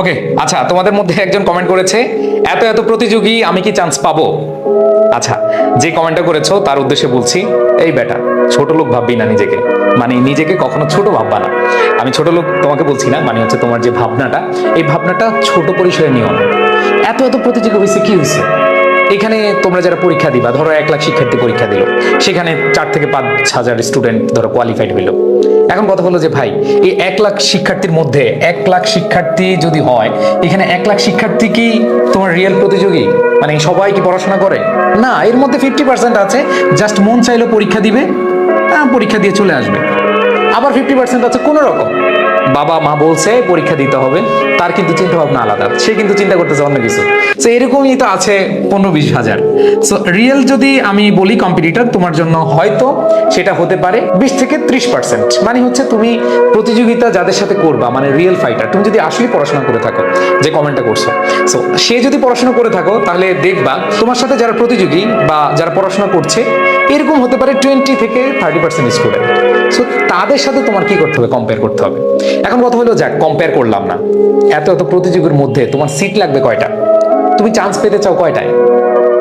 ওকে আচ্ছা তোমাদের মধ্যে একজন কমেন্ট করেছে, এত এত প্রতিযোগী, আমি কি চান্স পাবো? আচ্ছা যে কমেন্টটা করেছ, তার উদ্দেশ্যে বলছি, এই বেটা, ছোট লোক ভাববি না নিজেকে। মানে নিজেকে কখনো ছোট ভাববা না। আমি ছোট লোক তোমাকে বলছি না মানে হচ্ছে তোমার যে ভাবনাটা, এই ভাবনাটা ছোট পরিসরে নিও না। এত এত প্রতিযোগী হয়েছে কি হয়েছে এখানে তোমরা যারা পরীক্ষা দিবা, ধরো এক লাখ শিক্ষার্থী পরীক্ষা দিল। সেখানে চার থেকে পাঁচ হাজার স্টুডেন্ট ধরো কোয়ালিফাইড হইল। এখন কথা হলো যে ভাই, এই এক লাখ শিক্ষার্থীর মধ্যে, এক লাখ শিক্ষার্থী যদি হয়, এখানে এক লাখ শিক্ষার্থী কি তোমার রিয়েল প্রতিযোগী? মানে সবাই কি পড়াশোনা করে? না, এর মধ্যে ফিফটি পার্সেন্ট আছে জাস্ট মন চাইলেও পরীক্ষা দিবে পরীক্ষা দিয়ে চলে আসবে। আবার ফিফটি পার্সেন্ট আছে, কোনো রকম। বাবা মা বলছে, পরীক্ষা দিতে হবে। তার কিন্তু চিন্তা ভাবনা আলাদা। সে কিন্তু চিন্তা করতেছে অন্য কিছু। তো এরকমই তো আছে পনেরো বিশ হাজার। সো রিয়েল যদি আমি বলি কম্পিটিটর তোমার জন্য হয়তো সেটা হতে পারে বিশ থেকে ত্রিশ পার্সেন্ট মানে হচ্ছে তুমি প্রতিযোগিতা যাদের সাথে করবা মানে রিয়েল ফাইটার তুমি যদি আসলে পড়াশোনা করে থাকো, যে কমেন্টটা করছ। সো সে যদি পড়াশোনা করে থাকো, তাহলে দেখবা তোমার সাথে যারা প্রতিযোগী বা যারা পড়াশোনা করছে, এরকম হতে পারে টোয়েন্টি থেকে থার্টি পার্সেন্ট স্টুডেন্ট সো তাদের সাথে তোমার কি করতে হবে? কম্পেয়ার করতে হবে। এখন কথা হলো, যাক কম্পেয়ার করলাম না। এত এত প্রতিযোগীর মধ্যে তোমার সিট লাগবে কয়টা? তুমি চান্স পেতে চাও কয়টায়?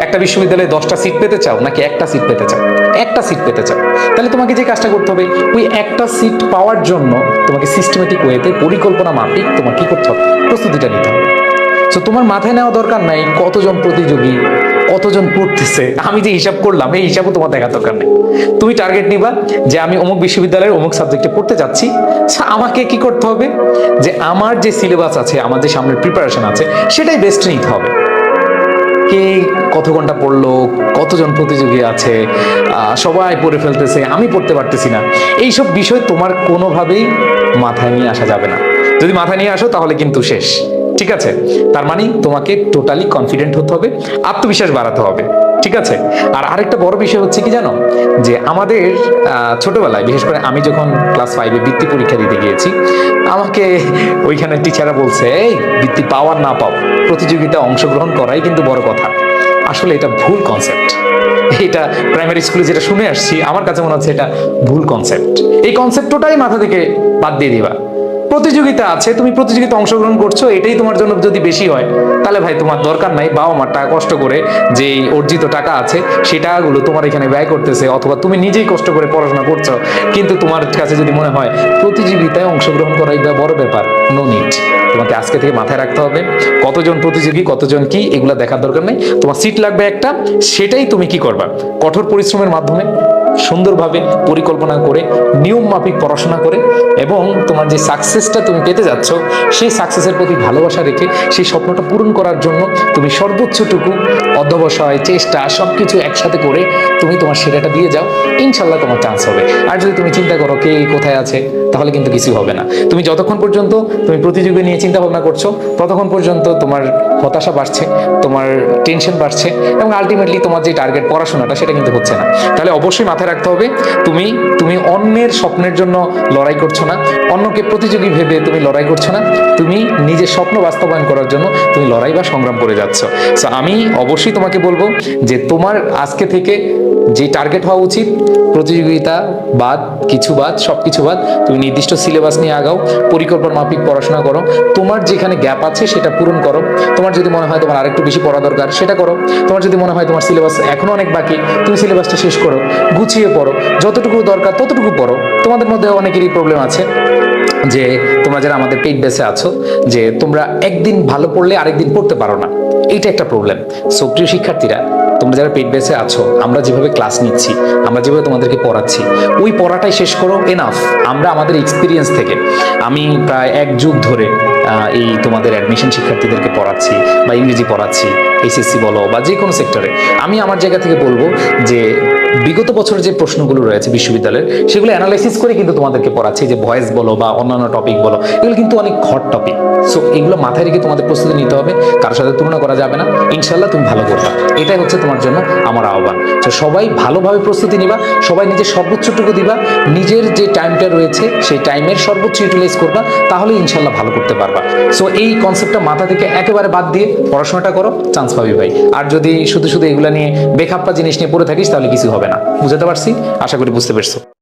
একটা বিশ্ববিদ্যালয়ে দশটা সিট পেতে চাও, নাকি একটা সিট পেতে চাও? একটা সিট পেতে চাও। তাহলে তোমাকে যে কাজটা করতে হবে, ওই একটা সিট পাওয়ার জন্য তোমাকে সিস্টেমেটিক ওয়েতে পরিকল্পনা মাফিক তোমার কি করতে হবে? প্রস্তুতিটা নিতে হবে। তো তোমার মাথায় নেওয়া দরকার নাই কতজন প্রতিযোগী কতজন পড়তেছে? আমি যে হিসাব করলাম এই হিসাবও তোমার দেখা দরকার নেই। তুমি টার্গেট নিবা যে আমি অমুক বিশ্ববিদ্যালয়ের অমুক সাবজেক্টে পড়তে যাচ্ছি। আচ্ছা, আমাকে কি করতে হবে? যে আমার যে সিলেবাস আছে আমার যে সামনের প্রিপারেশন আছে সেটাই বেস্ট নিতে হবে। কে কত ঘণ্টা পড়ল কতজন প্রতিযোগী আছে সবাই পড়ে ফেলতেছে আমি পড়তে পারতেছি না। এইসব বিষয় তোমার কোনোভাবেই মাথায় নিয়ে আসা যাবে না। যদি মাথায় নিয়ে আসো তাহলে কিন্তু শেষ। ঠিক আছে? তার মানে তোমাকে টোটালি কনফিডেন্ট হতে হবে, আত্মবিশ্বাস বাড়াতে হবে, ঠিক আছে? আর আরেকটা বড় বিষয় হচ্ছে কি জানো? যে আমাদের ছোটবেলায়, বিশেষ করে আমি যখন ক্লাস ফাইভে বৃত্তি পরীক্ষা দিতে গিয়েছি, আমাকে ওইখানে টিচাররা বলছে, এই, বৃত্তি পাওয়ার না পাও, প্রতিযোগিতায় অংশগ্রহণ করাই কিন্তু বড় কথা। আসলে এটা ভুল কনসেপ্ট এটা প্রাইমারি স্কুলে যেটা শুনে আসছি, আমার কাছে মনে হচ্ছে এটা ভুল কনসেপ্ট এই কনসেপ্টটাই মাথা থেকে বাদ দিয়ে দিবা। প্রতিযোগিতা আছে, তুমি প্রতিযোগিতা অংশগ্রহণ করছ, এটাই তোমার জন্য যদি বেশি হয়, তাহলে ভাই তোমার দরকার নাই, বাবা মার টাকা কষ্ট করে যে অর্জিত টাকা আছে, সেই টাকাগুলো তোমার এখানে ব্যয় করতেছে, অথবা তুমি নিজেই কষ্ট করে পড়াশোনা করছ, কিন্তু তোমার কাছে যদি মনে হয় প্রতিযোগিতায় অংশগ্রহণ করাই বা বড় ব্যাপার নো নিড তোমাকে আজকে থেকে মাথায় রাখতে হবে, কতজন প্রতিযোগী, কতজন কি, এগুলা দেখার দরকার নেই। তোমার সিট লাগবে একটা, সেটাই তুমি কি করবা? কঠোর পরিশ্রমের মাধ্যমে। সুন্দরভাবে পরিকল্পনা করে, নিয়ম মাফিক পড়াশোনা করে এবং তোমার যে সাকসেসটা তুমি পেতে যাচ্ছ, সেই সাকসেসের প্রতি ভালোবাসা রেখে সেই স্বপ্নটা পূরণ করার জন্য তুমি সর্বোচ্চটুকু অধ্যবসায়, চেষ্টা, সবকিছু একসাথে করে তুমি তোমার সেরাটা দিয়ে যাও। ইনশাল্লাহ তোমার চান্স হবে। আর যদি তুমি চিন্তা করো কে কোথায় আছে, তাহলে কিন্তু কিছু হবে না। তুমি যতক্ষণ পর্যন্ত তুমি প্রতিযোগী নিয়ে চিন্তা ভাবনা করছ, ততক্ষণ পর্যন্ত তোমার হতাশা বাড়ছে, তোমার টেনশন বাড়ছে এবং আলটিমেটলি তোমার যে টার্গেট পড়াশোনাটা, সেটা কিন্তু হচ্ছে না। তাহলে অবশ্যই মাথায় রাখতে হবে, তুমি তুমি অন্যের স্বপ্নের জন্য লড়াই করছ না, অন্যকে প্রতিযোগী ভেবে তুমি লড়াই করছ না, তুমি নিজের স্বপ্ন বাস্তবায়ন করার জন্য তুমি লড়াই বা সংগ্রাম করে যাচ্ছ। সো আমি অবশ্যই তোমাকে বলব যে তোমার আজকে থেকে যে টার্গেট হওয়া উচিত, প্রতিযোগিতা বাদ, কিছু বাদ সব কিছু বাদ, তুমি নির্দিষ্ট সিলেবাস নিয়ে আগাও, পরিকল্পনা মাফিক পড়াশোনা করো, তোমার যেখানে গ্যাপ আছে সেটা পূরণ করো, তোমার যদি মনে হয় তোমার আরেকটু বেশি পড়া দরকার সেটা করো, তোমার যদি মনে হয় তোমার সিলেবাস এখনও অনেক বাকি, তুমি সিলেবাসটা শেষ করো গুছিয়ে পড়ো, যতটুকু দরকার ততটুকু পড়ো। তোমাদের মধ্যে অনেকেরই প্রবলেম আছে যে তোমরা যারা আমাদের পেইড বেসে আছো, যে তোমরা একদিন ভালো পড়লে আরেকদিন পড়তে পারো না। এইটা একটা প্রবলেম সো প্রিয় শিক্ষার্থীরা, তোমরা যারা পেইড বেসে আছো, আমরা যেভাবে ক্লাস নিচ্ছি, আমরা যেভাবে তোমাদেরকে পড়াচ্ছি, ওই পড়াটাই শেষ করো এনাফ আমরা আমাদের এক্সপিরিয়েন্স থেকে, আমি প্রায় এক যুগ ধরে এই তোমাদের অ্যাডমিশন শিক্ষার্থীদেরকে পড়াচ্ছি বা ইংরেজি পড়াচ্ছি, এসএসসি বলো বা যে কোনো সেক্টরে আমি আমার জায়গা থেকে বলব যে বিগত বছরের যে প্রশ্নগুলো রয়েছে বিশ্ববিদ্যালয়ের, সেগুলো অ্যানালাইসিস করে কিন্তু তোমাদেরকে পড়াচ্ছি, যে ভয়েস বলো বা অন্যান্য টপিক বলো, এগুলো কিন্তু অনেক হট টপিক সো এগুলো মাথায় রেখে তোমাদের প্রস্তুতি নিতে হবে, কারোর সাথে তুলনা করা যাবে না ইনশাল্লাহ তুমি ভালো করবা। এটাই হচ্ছে তোমার জন্য আমার আহ্বান। তো সবাই ভালোভাবে প্রস্তুতি নিবা, সবাই নিজের সর্বোচ্চটুকু দিবা, নিজের যে টাইমটা রয়েছে, সেই টাইমের সর্বোচ্চ ইউটিলাইজ করবা তাহলে ইনশাল্লাহ ভালো করতে পারবা। সো এই কনসেপ্টটা মাথা থেকে একেবারে বাদ দিয়ে পড়াশোনাটা করো চান্স পাবি ভাই। আর যদি শুধু শুধু এগুলা নিয়ে বেখাপ্পা জিনিস নিয়ে পড়ে থাকিস, তাহলে কিছু হবে না। বুঝতে পারছি? আশা করি বুঝতে পারছ।